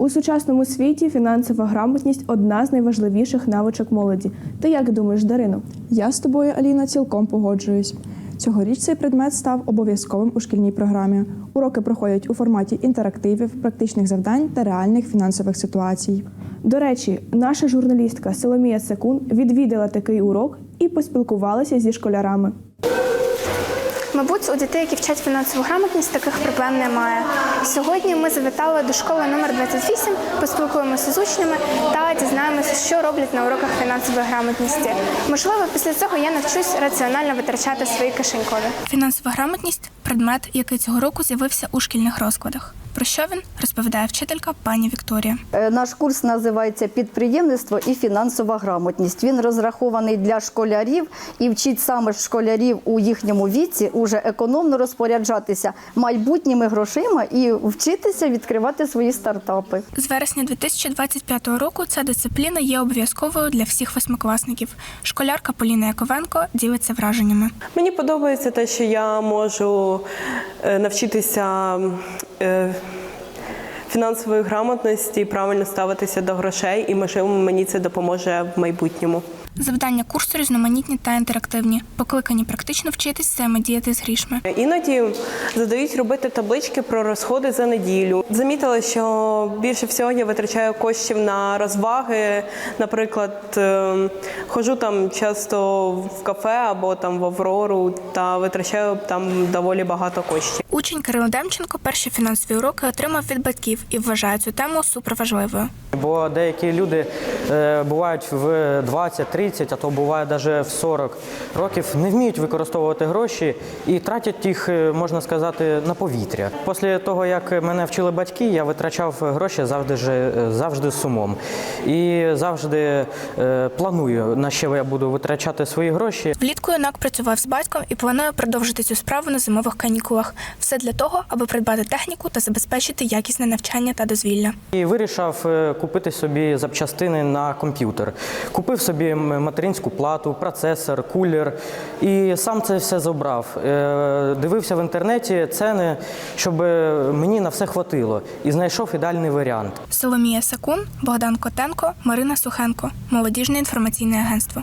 У сучасному світі фінансова грамотність одна з найважливіших навичок молоді. Ти як думаєш, Дарино? Я з тобою, Аліна, цілком погоджуюсь. Цьогоріч цей предмет став обов'язковим у шкільній програмі. Уроки проходять у форматі інтерактивів, практичних завдань та реальних фінансових ситуацій. До речі, наша журналістка Соломія Секун відвідала такий урок і поспілкувалася зі школярами. Мабуть, у дітей, які вчать фінансову грамотність, таких проблем немає. Сьогодні ми завітали до школи номер 28, поспілкуємося з учнями та дізнаємося, що роблять на уроках фінансової грамотності. Можливо, після цього я навчусь раціонально витрачати свої кишенькові. Фінансова грамотність предмет, який цього року з'явився у шкільних розкладах. Про що він розповідає вчителька пані Вікторія. Е, Наш курс називається Підприємництво і фінансова грамотність. Він розрахований для школярів і вчить саме школярів у їхньому віці уже економно розпоряджатися майбутніми грошима і вчитися відкривати свої стартапи. З вересня 2025 року ця дисципліна є обов'язковою для всіх восьмикласників. Школярка Поліна Яковенко ділиться враженнями. Мені подобається те, що я можу навчитися е, фінансової грамотності, правильно ставитися до грошей, і можливо мені це допоможе в майбутньому. Завдання курсу різноманітні та інтерактивні, покликані практично вчитись взаємодіяти з грішми. Іноді задають робити таблички про розходи за неділю. Замітила, що більше всього я витрачаю коштів на розваги. Наприклад, е, ходжу там часто в кафе або там в Аврору та витрачаю там доволі багато коштів. Учень Кирило Демченко перші фінансові уроки отримав від батьків і вважає цю тему суперважливою. Бо деякі люди е, бувають в 20, 30, а то буває навіть в 40 років, не вміють використовувати гроші і тратять їх, е, можна сказати, на повітря. Після того, як мене вчили батьки, я витрачав гроші завжди е, завжди з сумом. І завжди е, планую, на що я буду витрачати свої гроші. Влітку юнак працював з батьком і планує продовжити цю справу на зимових канікулах. Все для того, аби придбати техніку та забезпечити якісне навчання та дозвілля. І вирішив купити собі запчастини на комп'ютер. Купив собі материнську плату, процесор, кулер і сам це все забрав. Е, Дивився в інтернеті ціни, щоб мені на все хватило, і знайшов ідеальний варіант. Соломія Сакун, Богдан Котенко, Марина Сухенко. Молодіжне інформаційне агентство.